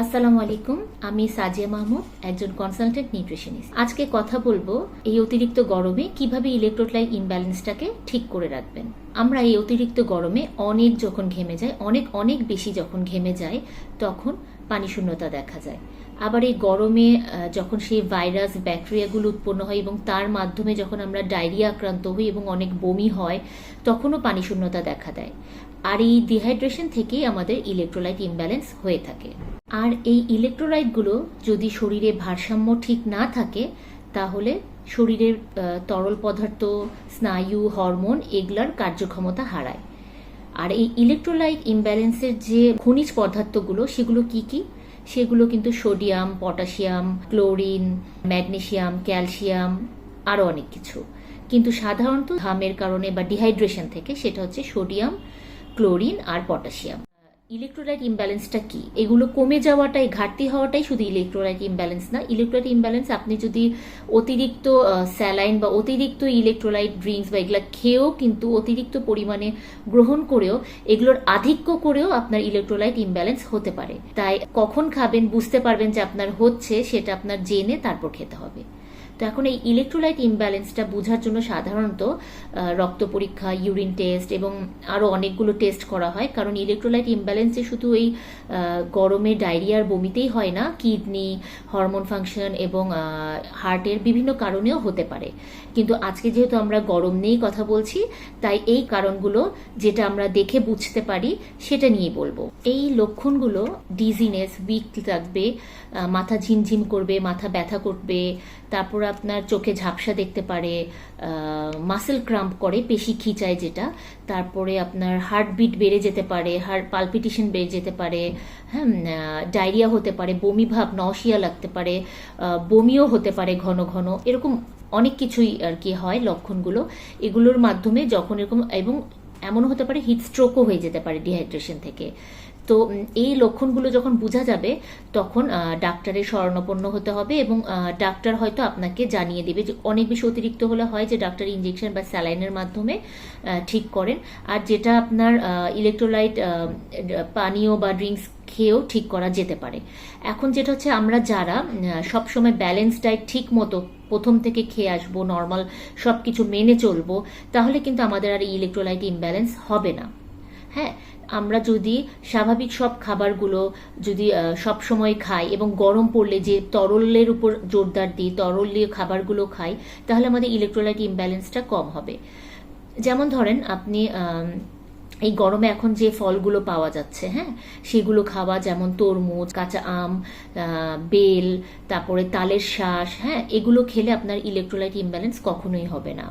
আসসালামু আলাইকুম, আমি সাজিয়া মাহমুদ, একজন কনসালটেন্ট নিউট্রিশনিস্ট আজকে কথা বলব এই অতিরিক্ত গরমে কীভাবে ইলেকট্রোলাইট ইমব্যালেন্সটাকে ঠিক করে রাখবেন। আমরা এই অতিরিক্ত গরমে অনেক যখন ঘেমে যায় অনেক অনেক বেশি যখন ঘেমে যায় তখন পানি শূন্যতা দেখা যায়। আবার এই গরমে যখন সেই ভাইরাস, ব্যাকটেরিয়াগুলো উৎপন্ন হয় এবং তার মাধ্যমে যখন আমরা ডায়রিয়া আক্রান্ত হই এবং অনেক বমি হয়, তখনও পানি শূন্যতা দেখা দেয়। আর এই ডিহাইড্রেশন থেকেই আমাদের ইলেকট্রোলাইট ইমব্যালেন্স হয়ে থাকে। আর এই ইলেকট্রোলাইটগুলো যদি শরীরে ভারসাম্য ঠিক না থাকে, তাহলে শরীরের তরল পদার্থ, স্নায়ু, হরমোন, এগুলার কার্যক্ষমতা হারায়। আর এই ইলেকট্রোলাইট ইমব্যালেন্সের যে খনিজ পদার্থগুলো, সেগুলো কি কি? সেগুলো কিন্তু sodium potassium chlorine magnesium calcium আরও অনেক কিছু। কিন্তু সাধারণত ঘামের কারণে বা ডিহাইড্রেশন থেকে সেটা হচ্ছে সোডিয়াম ক্লোরিন আর পটাশিয়াম ইলেকট্রোলাইট ইমব্যালেন্সটা কি? এগুলো কমে যাওয়াটাই, ঘাটতি হওয়াটাই শুধু ইলেকট্রোলাইট ইমব্যালেন্স না। ইলেকট্রোলাইট ইমব্যালেন্স আপনি যদি অতিরিক্ত স্যালাইন বা অতিরিক্ত ইলেকট্রোলাইট ড্রিঙ্কস বা এগুলো খেয়েও কিন্তু অতিরিক্ত পরিমাণে গ্রহণ করেও, এগুলোর আধিক্য করেও আপনার ইলেকট্রোলাইট ইমব্যালেন্স হতে পারে। তাই কখন খাবেন বুঝতে পারবেন যে আপনার হচ্ছে, সেটা আপনার জেনে তারপর খেতে হবে। তো এখন এই ইলেকট্রোলাইট ইমব্যালেন্সটা বোঝার জন্য সাধারণত রক্ত পরীক্ষা ইউরিন টেস্ট এবং আরও অনেকগুলো টেস্ট করা হয়। কারণ ইলেকট্রোলাইট ইমব্যালেন্সে শুধু এই গরমে ডায়রিয়ার বমিতেই হয় না, কিডনি হরমোন ফাংশন এবং হার্টের বিভিন্ন কারণেও হতে পারে। কিন্তু আজকে যেহেতু আমরা গরম নিয়েই কথা বলছি, তাই এই কারণগুলো যেটা আমরা দেখে বুঝতে পারি, সেটা নিয়ে বলব। এই লক্ষণগুলো ডিজিনেস উইক থাকবে মাথা ঝিমঝিম করবে, মাথা ব্যথা করবে, তারপর আপনার চোখে ঝাপসা দেখতে পারে মাসেল ক্রাম্প করে, পেশি খিচায় যেটা। তারপরে আপনার হার্টবিট বেড়ে যেতে পারে হার্ট পালপিটেশন বেড়ে যেতে পারে হ্যাঁ ডায়রিয়া হতে পারে, বমি ভাব নশিয়া লাগতে পারে বমিও হতে পারে ঘন ঘন, এরকম অনেক কিছুই আর কি হয় লক্ষণগুলো। এগুলোর মাধ্যমে যখন এরকম, এবং এমনও হতে পারে হিট স্ট্রোকও হয়ে যেতে পারে ডিহাইড্রেশন থেকে। তো এই লক্ষণগুলো যখন বোঝা যাবে, তখন ডাক্তারের শরণাপন্ন হতে হবে এবং ডাক্তার হয়তো আপনাকে জানিয়ে দেবে যে অনেক বেশি অতিরিক্ত হলে হয় যে ডাক্তার ইঞ্জেকশন বা স্যালাইনের মাধ্যমে ঠিক করেন। আর যেটা আপনার ইলেকট্রোলাইট পানীয় বা ড্রিঙ্কস খেয়েও ঠিক করা যেতে পারে। এখন যেটা হচ্ছে আমরা যারা সবসময় ব্যালেন্স ডায়েট ঠিক মতো প্রথম থেকে খেয়ে আসব নর্মাল সব কিছু মেনে চলবো, তাহলে কিন্তু আমাদের আর ইলেকট্রোলাইট ইমব্যালেন্স হবে না। হ্যাঁ আমরা যদি স্বাভাবিক সব খাবারগুলো যদি সব সময় খাই এবং গরম পড়লে যে তরলের উপর জোরদার দিই তরল তরলীয় খাবারগুলো খাই, তাহলে আমাদের ইলেকট্রোলাইট ইমব্যালেন্সটা কম হবে। যেমন ধরেন আপনি এই গরমে এখন যে ফলগুলো পাওয়া যাচ্ছে হ্যাঁ সেগুলো খাওয়া যেমন তরমুজ, কাঁচা আম বেল, তারপরে তালের শ্বাস হ্যাঁ এগুলো খেলে আপনার ইলেকট্রোলাইট ইমব্যালেন্স কখনোই হবে না।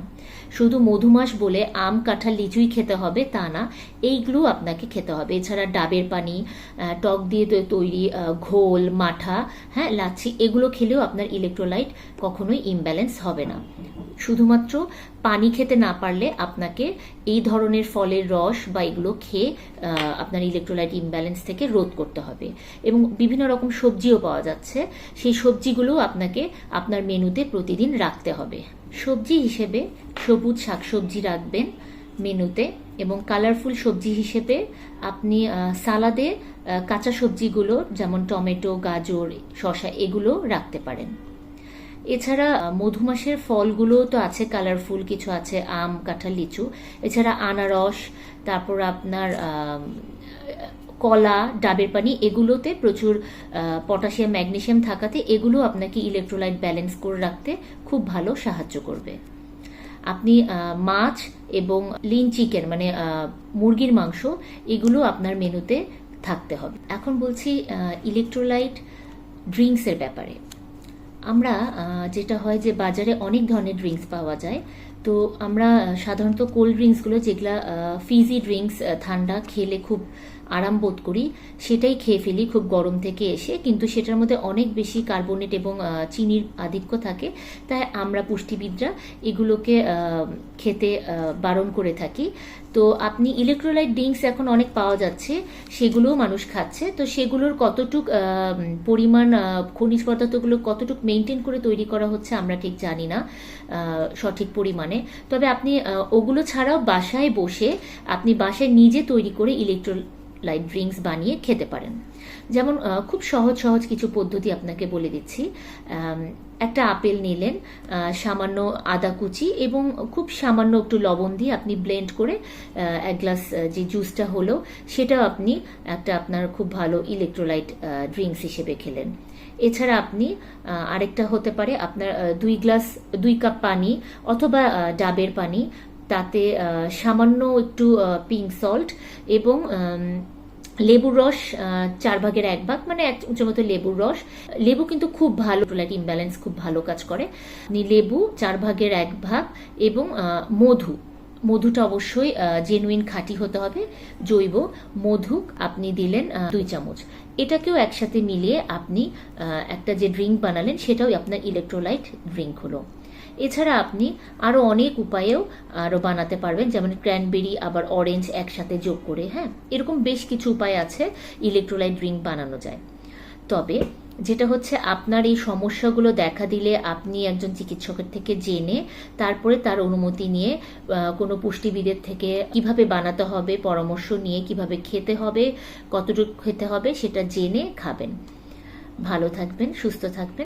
শুধু মধুমাস বলে আম, কাঁঠাল, লিচুই খেতে হবে তা না এইগুলো আপনাকে খেতে হবে। এছাড়া ডাবের পানি টক দিয়ে তৈরি ঘোল, মাঠা হ্যাঁ লাচ্ছি, এগুলো খেলেও আপনার ইলেকট্রোলাইট কখনোই ইমব্যালেন্স হবে না। শুধুমাত্র পানি খেতে না পারলে আপনাকে এই ধরনের ফলের রস বা এগুলো খেয়ে আপনার ইলেকট্রোলাইট ইমব্যালেন্স থেকে রোধ করতে হবে। এবং বিভিন্ন রকম সবজিও পাওয়া যাচ্ছে। সেই সবজিগুলো আপনাকে আপনার মেনুতে প্রতিদিন রাখতে হবে। সবজি হিসেবে সবুজ শাকসবজি রাখবেন মেনুতে এবং কালারফুল সবজি হিসেবে আপনি সালাদে কাঁচা সবজিগুলো যেমন টমেটো, গাজর, শসা এগুলো রাখতে পারেন। এছাড়া মধুমাসের ফলগুলো তো আছে কালারফুল কিছু আছে, আম, কাঁঠাল, লিচু। এছাড়া আনারস, তারপর আপনার কলা, ডাবের পানি, এগুলোতে প্রচুর পটাশিয়াম ম্যাগনেসিয়াম থাকাতে এগুলো আপনাকে ইলেকট্রোলাইট ব্যালেন্স করে রাখতে খুব ভালো সাহায্য করবে। আপনি মাছ এবং লিন চিকেন মানে মুরগির মাংস, এগুলো আপনার মেনুতে থাকতে হবে। এখন বলছি ইলেকট্রোলাইট ড্রিঙ্কসের ব্যাপারে। আমরা যেটা হয় যে বাজারে অনেক ধরনের ড্রিঙ্কস পাওয়া যায়। তো আমরা সাধারণত কোল্ড ড্রিঙ্কসগুলো যেগুলো ফিজি ড্রিঙ্কস ঠান্ডা খেলে খুব আরাম বোধ করি, সেটাই খেয়ে ফেলি খুব গরম থেকে এসে। কিন্তু সেটার মধ্যে অনেক বেশি কার্বনেট এবং চিনির আধিক্য থাকে। তাই আমরা পুষ্টিবিদরা এগুলোকে খেতে বারণ করে থাকি। তো আপনি ইলেকট্রোলাইট ড্রিঙ্কস এখন অনেক পাওয়া যাচ্ছে, সেগুলোও মানুষ খাচ্ছে। তো সেগুলোর কতটুক পরিমাণ খনিজ পদার্থগুলো কতটুক মেনটেন করে তৈরি করা হচ্ছে আমরা ঠিক জানি না। সঠিক পরিমাণে। তবে আপনি ওগুলো ছাড়াও বাসায় বসে আপনি বাসায় নিজে তৈরি করে ইলেকট্রোলাইট ড্রিঙ্কস বানিয়ে খেতে পারেন। যেমন খুব সহজ সহজ কিছু পদ্ধতি আপনাকে বলে দিচ্ছি। একটা আপেল নিলেন সামান্য আদা কুচি এবং খুব সামান্য একটু লবণ দিয়ে আপনি ব্লেন্ড করে এক গ্লাস যে জুসটা হলো, সেটাও আপনি একটা আপনার খুব ভালো ইলেকট্রোলাইট ড্রিঙ্কস হিসেবে খেলেন। এছাড়া আপনি আরেকটা হতে পারে আপনার দুই গ্লাস, দুই কাপ পানি অথবা ডাবের পানি। তাতে সামান্য একটু পিঙ্ক সল্ট এবং লেবুর রস চার ভাগের এক ভাগ মানে এক মতো লেবুর রস। লেবু কিন্তু খুব ভালো ইলেকট্রোলাইট ইমব্যালেন্স খুব ভালো কাজ করে। লেবু চার ভাগের এক ভাগ এবং মধু। মধুটা অবশ্যই জেনুইন খাঁটি হতে হবে। জৈব মধু আপনি দিলেন দুই চামচ। এটাকেও একসাথে মিলিয়ে আপনি একটা যে ড্রিঙ্ক বানালেন সেটাও আপনার ইলেকট্রোলাইট ড্রিঙ্ক হলো। এছাড়া আপনি আরও অনেক উপায়েও আরও বানাতে পারবেন, যেমন ক্র্যানবেরি আবার অরেঞ্জ একসাথে যোগ করে হ্যাঁ? এরকম বেশ কিছু উপায় আছে ইলেকট্রোলাইট ড্রিঙ্ক বানানো যায়। তবে যেটা হচ্ছে আপনার এই সমস্যাগুলো দেখা দিলে আপনি একজন চিকিৎসকের থেকে জেনে তারপরে তার অনুমতি নিয়ে কোনো পুষ্টিবিদের থেকে কীভাবে বানাতে হবে, পরামর্শ নিয়ে কীভাবে খেতে হবে, কতটুকু খেতে হবে সেটা জেনে খাবেন। ভালো থাকবেন, সুস্থ থাকবেন।